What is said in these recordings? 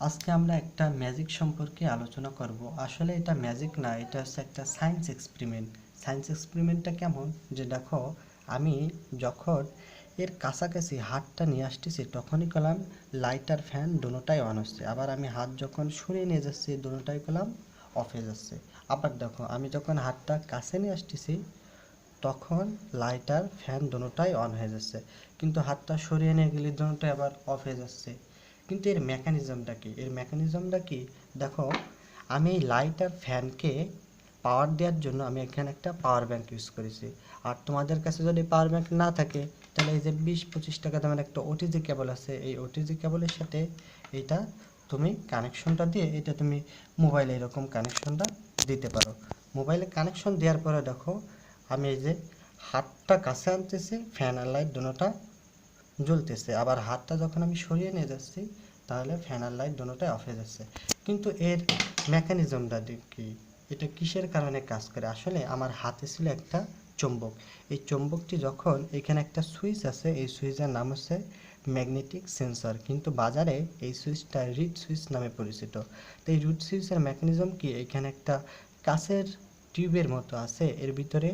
আজকে আমরা একটা ম্যাজিক সম্পর্কে আলোচনা করব। আসলে এটা ম্যাজিক না, এটা হচ্ছে একটা সায়েন্স এক্সপেরিমেন্ট সায়েন্স এক্সপেরিমেন্টটা কেমন? যে দেখো, আমি যখন এর কাছাকাছি হাতটা নিয়ে আসতেছি, তখনই কলাম লাইট আর ফ্যান দুটোটাই অন হচ্ছে। আবার আমি হাত যখন সরিয়ে নিয়ে যাচ্ছি, দুটোটাই কলাম অফ হয়ে যাচ্ছে। আবার দেখো, আমি যখন হাতটা কাছে নিয়ে আসতেছি, তখন লাইট আর ফ্যান দুটোটাই অন হয়ে যাচ্ছে। কিন্তু হাতটা সরিয়ে নিয়ে গেলে দুটোটাই আবার অফ হয়ে যাচ্ছে। কিন্তু এর মেকানিজমটা কি? এর মেকানিজমটা কি? দেখো, আমি লাইট আর ফ্যানকে পাওয়ার দেওয়ার জন্য আমি এখানে একটা পাওয়ার ব্যাংক ইউজ করেছি। আর তোমাদের কাছে যদি পাওয়ার ব্যাংক না থাকে, তাহলে এই যে বিশ পঁচিশ টাকা দামের একটা ওটিজি কেবল আছে, এই ওটিজি কেবলের সাথে এটা তুমি কানেকশনটা দিয়ে এটা তুমি মোবাইলে এরকম কানেকশনটা দিতে পারো। মোবাইলে কানেকশন দেওয়ার পরে দেখো, আমি এই যে হাতটা কাছে আনতেছি ফ্যান আর লাইট দুটোটা জ্বলতেছে। আবার হাতটা যখন আমি সরিয়ে নিয়ে যাচ্ছি, তাহলে ফ্যানার লাইট দুটোটাই অফ হয়ে যাচ্ছে। কিন্তু এর মেকানিজমটা কি? এটা কিসের কারণে কাজ করে? আসলে আমার হাতে ছিল একটা চুম্বক। এই চুম্বকটি যখন এখানে একটা সুইচ আছে, এই সুইচের নাম হচ্ছে ম্যাগনেটিক সেন্সর কিন্তু বাজারে এই সুইচটা রিড সুইচ নামে পরিচিত। তো এই রিড সুইচের মেকানিজম কি? এখানে একটা কাছের টিউবের মতো আছে, এর ভিতরে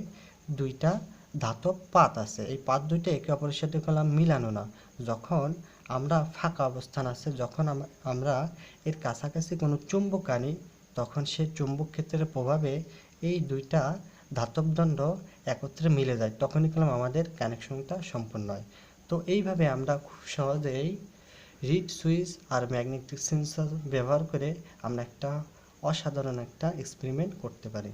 দুইটা ধাতব পাত আছে। এই পাত দুইটা একে অপরের সাথে কলাম মিলানো না। যখন আমরা ফাঁকা অবস্থান আছে, যখন আম- আমরা এর কাছাকাছি কোনো চুম্বক আনি, তখন সে চুম্বক ক্ষেত্রের প্রভাবে এই দুইটা ধাতব দণ্ড একত্রে মিলে যায়। তখনই কলাম আমাদের কানেকশনটা সম্পূর্ণ হয়। তো এইভাবে আমরা খুব সহজেই রিড সুইচ আর ম্যাগনেটিক সেন্সর ব্যবহার করে আমরা একটা অসাধারণ একটা এক্সপেরিমেন্ট করতে পারি।